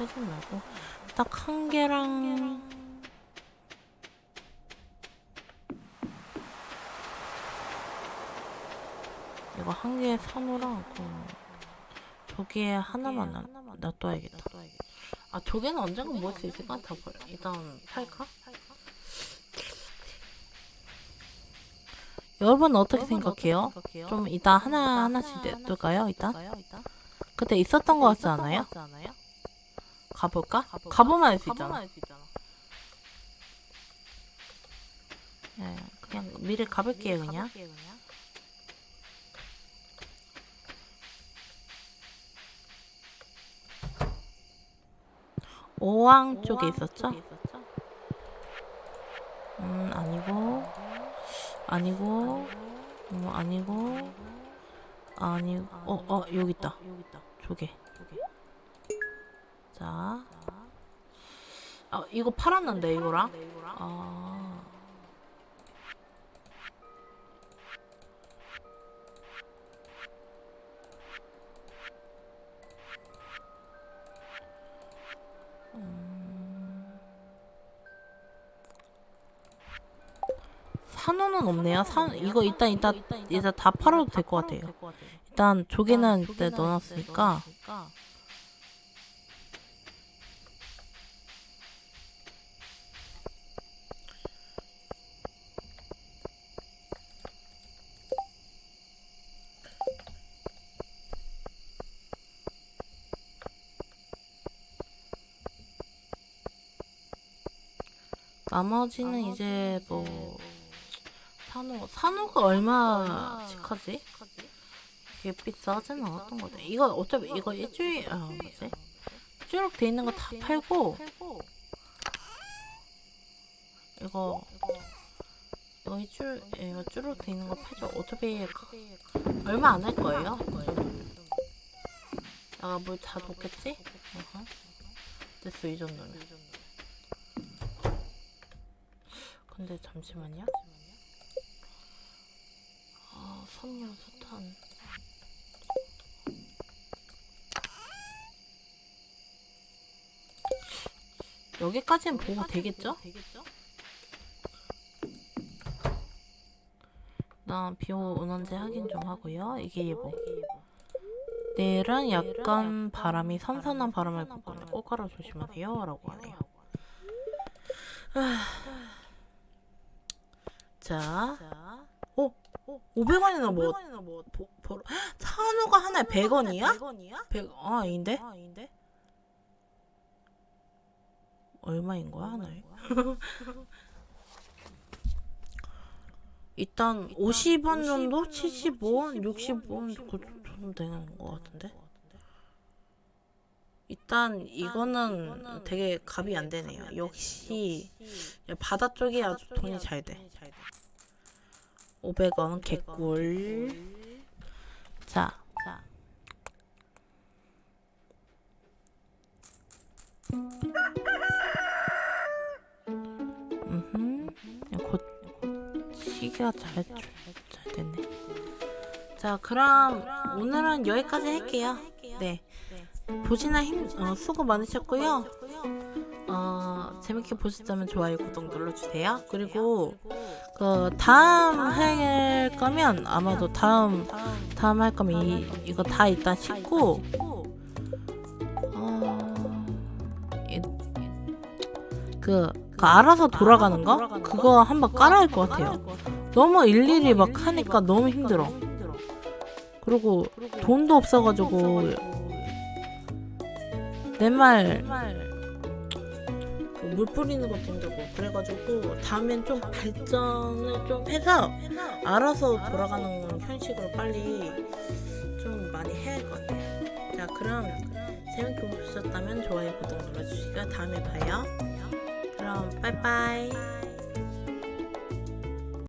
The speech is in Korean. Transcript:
세지 말고 딱 한 개랑 이거 한 개에 산호랑 그 저기에 하나만 놔, 놔둬야겠다. 아 저기는 언젠가 모을 수 있을 것 같아 버려. 일단 팔까? 여러분 어떻게 생각해요? 좀 이따 하나 하나씩 냅둘까요? 이따? 그때 있었던 것 같지 않아요? 가볼까? 가보면 알 수 있잖아. 예, 그냥 미리 가볼게요 그냥. 오왕 쪽에 있었죠? 음 아니고. 아니고. 음 아니고. 아니고. 어 어 여기 있다. 조개 자. 아, 이거 팔았는데 이거랑? 아. 산호는 없네요. 산 이거 일단 이따 이따 다 팔아도 될 것 같아요. 일단 조개는 이때 넣어놨으니까 나머지는 이제 뭐 산호 산호가 얼마씩 하지? 이게 비싸진 않았던 것 같아. 이거 어차피 이거 일주일 아 뭐지? 쭈룩 돼 있는 거 다 팔고 이거 이거 일주일 이거 쭈룩 돼 있는 거 팔죠. 어차피 얼마 안 할 거예요. 내가 물다 줬겠지? 어허. 됐어 이 정도면. 근데 잠시만요. 아, 선녀 소탄. 여기까지는 보고 되겠죠? 나 비오 오는지 확인 좀 하고요. 이게 예보. 내일은 약간 바람이 선선한 바람을 불거네. 꽃가루 조심하세요. 라고 하네요. 자, 어? 500원이나 뭐, 보, 보, 산호가 하나에 100원이야? 100, 아, 아닌데? 얼마인 거야, 하나에? 일단 50원 정도? 75원? 60원? 그 정도 되는 거 같은데? 일단 이거는 되게 값이 안 되네요. 역시 바다 쪽이 아주 돈이 잘 돼. 500원 개꿀. 자, 자. 음, 곧 시계가 잘, 잘 됐네. 자, 그럼 오늘은 여기까지 할게요. 네. 보시나 힘, 어, 수고 많으셨고요. 어, 재밌게 보셨다면 좋아요, 구독 눌러주세요. 그리고 그 다음 할 거면 아마도 다음 다음 할 거면 이 이거 다 일단 씻고 어, 이- 그, 그 알아서 돌아가는 거 그거 한번 깔아야 할 것 같아요. 너무 일일이 막 하니까 너무 힘들어. 그리고 돈도 없어가지고 내 말 물 뿌리는 것도 힘들고 그래가지고 다음엔 좀 발전을 좀 해서 알아서 돌아가는 형식으로 빨리 좀 많이 해야 할 것 같아요. 자 그럼 재밌게 보셨다면 좋아요 구독 눌러주시고 다음에 봐요. 그럼 빠이빠이.